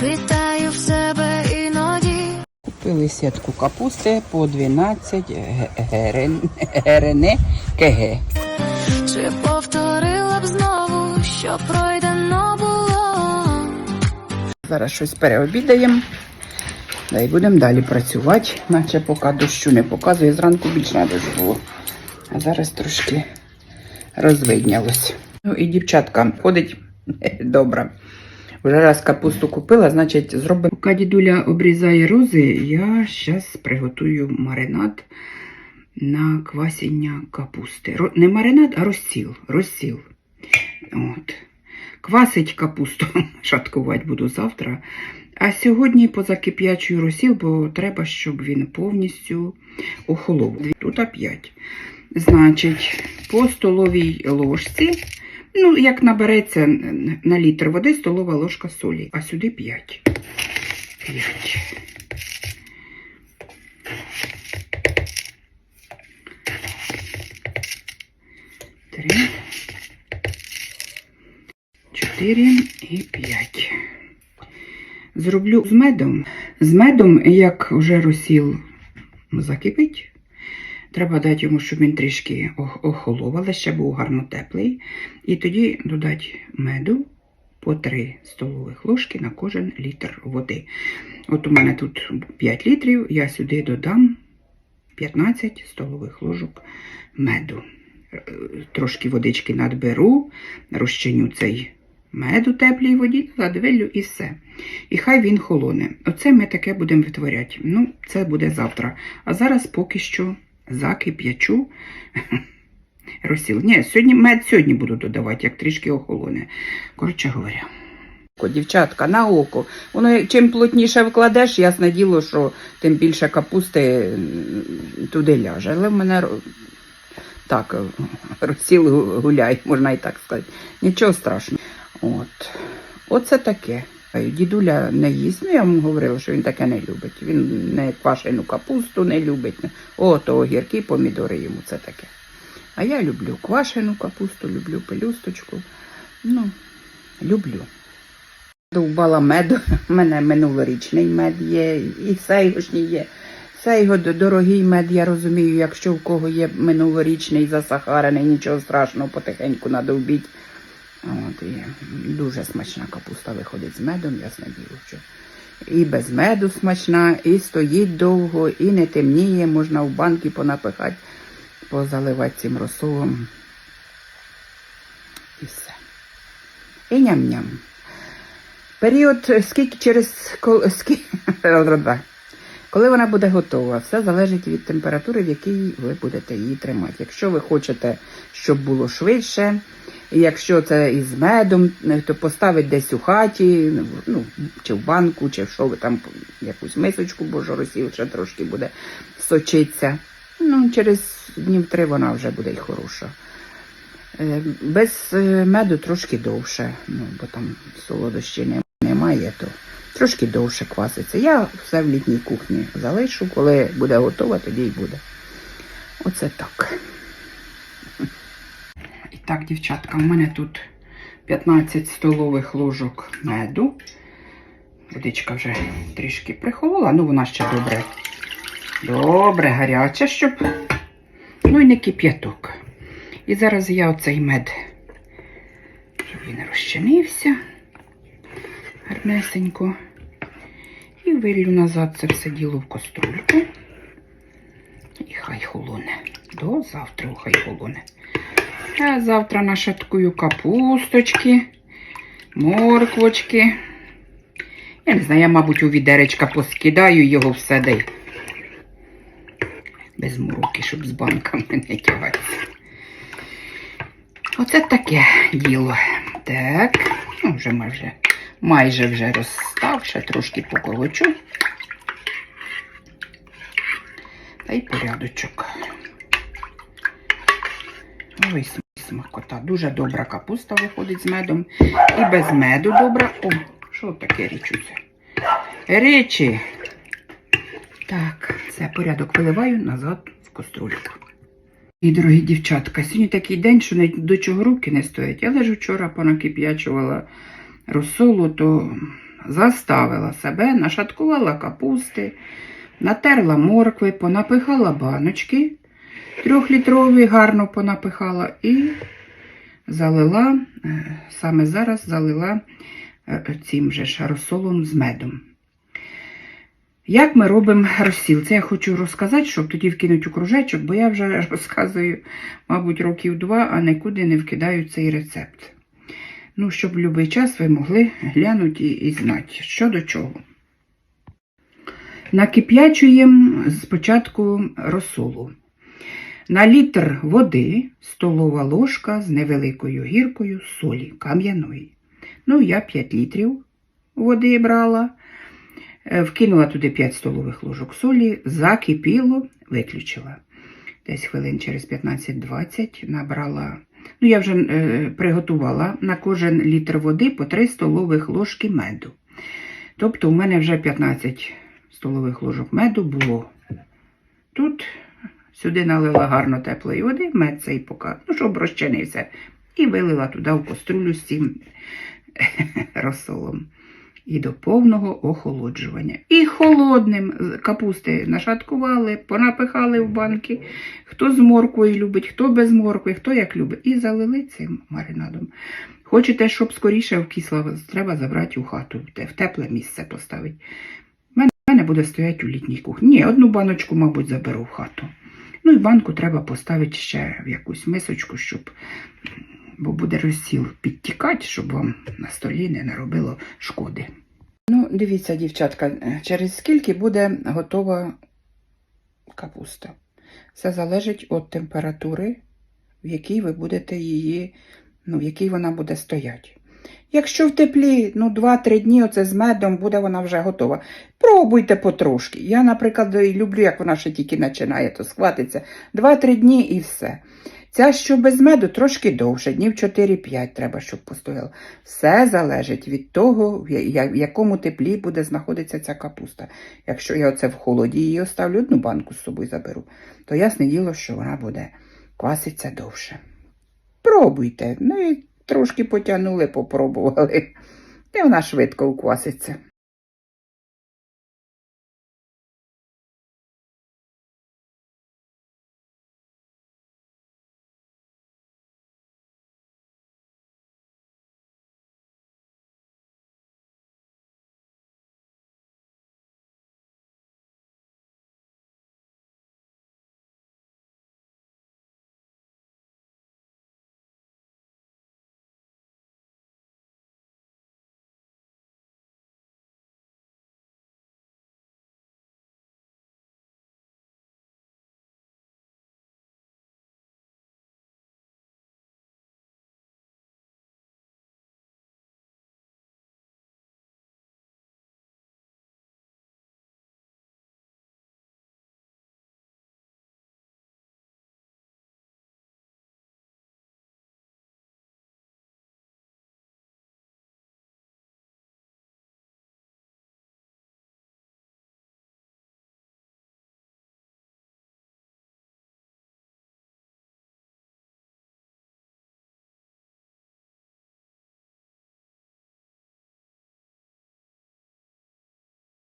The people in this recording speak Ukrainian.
питаю в себе іноді. Купили сітку капусти по 12 ге- герен, герени КГ. Чи повторила б знову, що пройдено було? Зараз щось переобідаємо. Да і будемо далі працювати, наче поки дощу не показує. Зранку більш на дощ було. А зараз трошки розвиднялось. Ну і дівчатка ходить добре. Вже раз капусту купила, значить зробимо. Поки дідуля обрізає рози, я зараз приготую маринад на квасіння капусти. Не маринад, а розсіл. розсіл. От. Квасить капусту, шаткувати буду завтра. А сьогодні позакип'ячую розсіл, бо треба, щоб він повністю охолов. Тут 5. Значить, по столовій ложці, ну, як набереться на літр води, столова ложка солі, а сюди 5. 5. Три. 4 і 5. Зроблю з медом. З медом, як вже розсіл закипить, треба дати йому, щоб він трішки ох- охолов, але ще був гарно теплий. І тоді додати меду по 3 столових ложки на кожен літр води. От у мене тут 5 літрів, я сюди додам 15 столових ложок меду. Е, Трошки водички надберу, розчиню цей мед у теплій воді, задвелю і все. І хай він холоне. Оце ми таке будемо витворяти. Ну, це буде завтра. А зараз поки що закип'ячу розсіл. Ні, сьогодні мед сьогодні буду додавати, як трішки охолоне. Коротше говоря. Дівчатка, на око. Воно чим плотніше вкладеш, ясне діло, що тим більше капусти туди ляже. Але в мене так, розсіл гу- гуляє, можна і так сказати. Нічого страшного. От. Оце таке. Е, Дідуля не їсть. Ну, я вам говорила, що він таке не любить. Він не квашену капусту не любить. О, то огірки, помідори йому це таке. А я люблю квашену капусту, люблю пелюсточку. Ну, люблю. Довбала меду. У мене минулорічний мед є, і сейгошній є. Сейго дорогий мед, я розумію, якщо в кого є минулорічний засахарений, нічого страшного, потихеньку надовбіть. От, і дуже смачна капуста виходить з медом, ясне діло. Що. І без меду смачна, і стоїть довго, і не темніє, можна в банки понапихати, позаливати цим розсолом. І все. І ням-ням. Період, скільки через скільки, коли вона буде готова, все залежить від температури, в якій ви будете її тримати. Якщо ви хочете, щоб було швидше, якщо це із медом, то поставить десь у хаті, ну, чи в банку, чи в що там якусь мисочку, бо ж розсіл ще трошки буде сочитися. Ну, через днів три вона вже буде й хороша. Е, Без е, меду трошки довше, ну, бо там солодощі немає, то трошки довше кваситься. Я все в літній кухні залишу, коли буде готова, тоді й буде. Оце так. Так, дівчатка, у мене тут 15 столових ложок меду. Водичка вже трішки прихолола, ну вона ще добре. Добре, гаряча, щоб. Ну і не кип'яток. І зараз я оцей мед, щоб він розчинився гарнесенько. І вилью назад це все діло в каструльку. І хай холоне. До завтра хай холоне. А завтра нашаткую капусточки, морквочки. Я не знаю, я, мабуть, у відеречка поскидаю його все дай. Без мороки, щоб з банками не тягатися. Оце таке діло. Так, ну вже майже, майже вже розстав, ще трошки поколочу. Та й порядочок. Ой, см- смакота. Дуже добра капуста виходить з медом. І без меду добра. О, що таке річуся? Речі. Так, це порядок виливаю назад в каструльку. І, дорогі дівчатка, сьогодні такий день, що навіть до чого руки не стоять. Я лежу вчора понакип'ячувала розсолу, то заставила себе, нашаткувала капусти, натерла моркви, понапихала баночки трьохлітрові, гарно понапихала і залила, е, саме зараз залила е, цим же ж з медом. Як ми робимо розсіл? Це я хочу розказати, щоб тоді вкинути у кружечок, бо я вже розказую, мабуть, років два, а нікуди не вкидаю цей рецепт. Ну, щоб в будь-який час ви могли глянути і, і знати, що до чого. Накип'ячуємо спочатку розсолу. На літр води столова ложка з невеликою гіркою солі кам'яної. Ну, я 5 літрів води брала, е, вкинула туди 5 столових ложок солі, закипіло, виключила. Десь хвилин через 15-20 набрала. Ну, я вже е, приготувала на кожен літр води по 3 столових ложки меду. Тобто, у мене вже 15 столових ложок меду було. Тут Сюди налила гарно теплої води, мед цей поки, ну, щоб розчинився. І вилила туди в каструлю з цим розсолом. І до повного охолоджування. І холодним капусти нашаткували, понапихали в банки. Хто з морквою любить, хто без моркви, хто як любить. І залили цим маринадом. Хочете, щоб скоріше вкисла, треба забрати у хату, в тепле місце поставити. У мене буде стояти у літній кухні. Ні, одну баночку, мабуть, заберу в хату. Ну і банку треба поставити ще в якусь мисочку, щоб бо буде розсіл підтікати, щоб вам на столі не наробило шкоди. Ну, дивіться, дівчатка, через скільки буде готова капуста. Все залежить від температури, в якій ви будете її, ну, в якій вона буде стояти. Якщо в теплі, ну, 2-3 дні оце з медом буде вона вже готова. Пробуйте потрошки. Я, наприклад, люблю, як вона ще тільки починає, то схватиться. 2-3 дні і все. Ця, що без меду, трошки довше, днів 4-5 треба, щоб постояла. Все залежить від того, в якому теплі буде знаходитися ця капуста. Якщо я оце в холоді її оставлю, одну банку з собою заберу, то ясне діло, що вона буде кваситься довше. Пробуйте. Ну і трошки потягнули, попробували. І вона швидко укваситься.